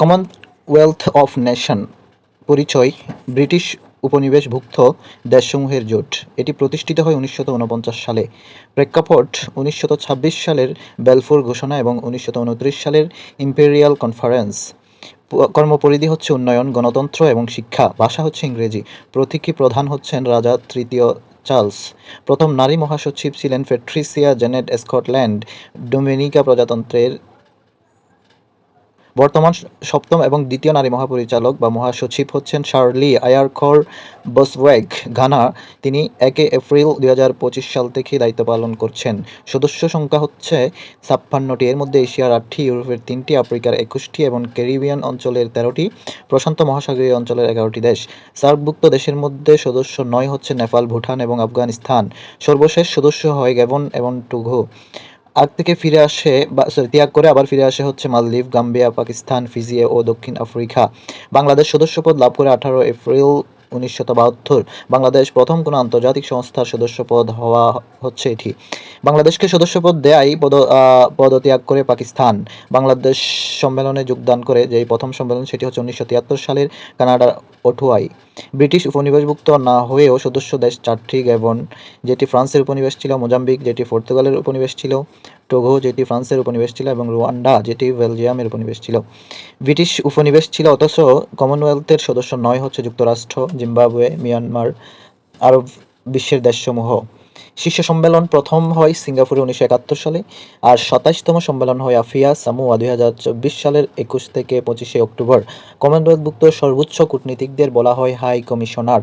Commonwealth of nation পরিচয়, British উপনিবেশভুক্ত দেশসমূহের জোট। এটি প্রতিষ্ঠিত হয় উনিশশো ঊনপঞ্চাশ সালে। প্রেক্ষাপট উনিশশো ছাব্বিশ সালের বেলফোর ঘোষণা এবং উনিশশো উনত্রিশ সালের ইম্পেরিয়াল কনফারেন্স। কর্মপরিধি হচ্ছে উন্নয়ন, গণতন্ত্র এবং শিক্ষা। ভাষা হচ্ছে ইংরেজি। প্রতীকী প্রধান হচ্ছেন রাজা তৃতীয় চার্লস। প্রথম নারী মহাসচিব ছিলেন পেট্রিসিয়া জেনেট স্কটল্যান্ড। ডোমিনিকা প্রজাতন্ত্রের বর্তমান সপ্তম এবং দ্বিতীয় নারী মহাপরিচালক বা মহাসচিব হচ্ছেন শার্লি আয়ারখর বসওয়েগ ঘানা। তিনি একে এপ্রিল দুই সাল থেকে দায়িত্ব পালন করছেন। সদস্য সংখ্যা হচ্ছে ছাপ্পান্নটি। এর মধ্যে এশিয়ার আটটি, ইউরোপের তিনটি, আফ্রিকার একুশটি এবং ক্যারিবিয়ান অঞ্চলের তেরোটি, প্রশান্ত মহাসাগরীয় অঞ্চলের এগারোটি দেশ। সার্কভুক্ত দেশের মধ্যে সদস্য নয় হচ্ছে নেপাল, ভুটান এবং আফগানিস্তান। সর্বশেষ সদস্য হয় গ্যাবন এবং টুঘো। আগ থেকে ফিরে আসে বা সরি ত্যাগ করে আবার ফিরে আসে হচ্ছে মালদ্বীপ, গাম্বিয়া, পাকিস্তান ফিজি ও দক্ষিণ আফ্রিকা। বাংলাদেশ সদস্যপদ লাভ করে আঠারো এপ্রিল উনিশশো বাহাত্তর বাংলাদেশ প্রথম কোনো আন্তর্জাতিক সংস্থার সদস্যপদ হওয়া হচ্ছে এটি। বাংলাদেশকে সদস্যপদ দেয় পদ পদত্যাগ করে পাকিস্তান। বাংলাদেশ সম্মেলনে যোগদান করে যেই প্রথম সম্মেলন সেটি হচ্ছে উনিশশো তিয়াত্তর সালের কানাডার অটুয়াই ব্রিটিশ উপনিবেশভুক্ত না হয়েও সদস্য দেশ চারটি গ্যাবন যেটি ফ্রান্সের উপনিবেশ ছিল, মোজাম্বিক, যেটি পর্তুগালের উপনিবেশ ছিল, টোগো, যেটি ফ্রান্সের উপনিবেশ ছিল, এবং রুয়ান্ডা, যেটি বেলজিয়ামের উপনিবেশ ছিল। ব্রিটিশ উপনিবেশ ছিল, অথচ কমনওয়েলথের সদস্য নয় হচ্ছে যুক্তরাষ্ট্র, জিম্বাবুয়ে, মিয়ানমার, আরব বিশ্বের দেশসমূহ। শীর্ষ সম্মেলন প্রথম হয় সিঙ্গাপুরে উনিশশো একাত্তর সালে, আর সাতাশতম সম্মেলন হয় আফিয়া, সামুয়া দুই হাজার চব্বিশ সালের একুশ থেকে পঁচিশে অক্টোবর। কমনওয়েলথভুক্ত সর্বোচ্চ কূটনীতিকদের বলা হয় হাই কমিশনার।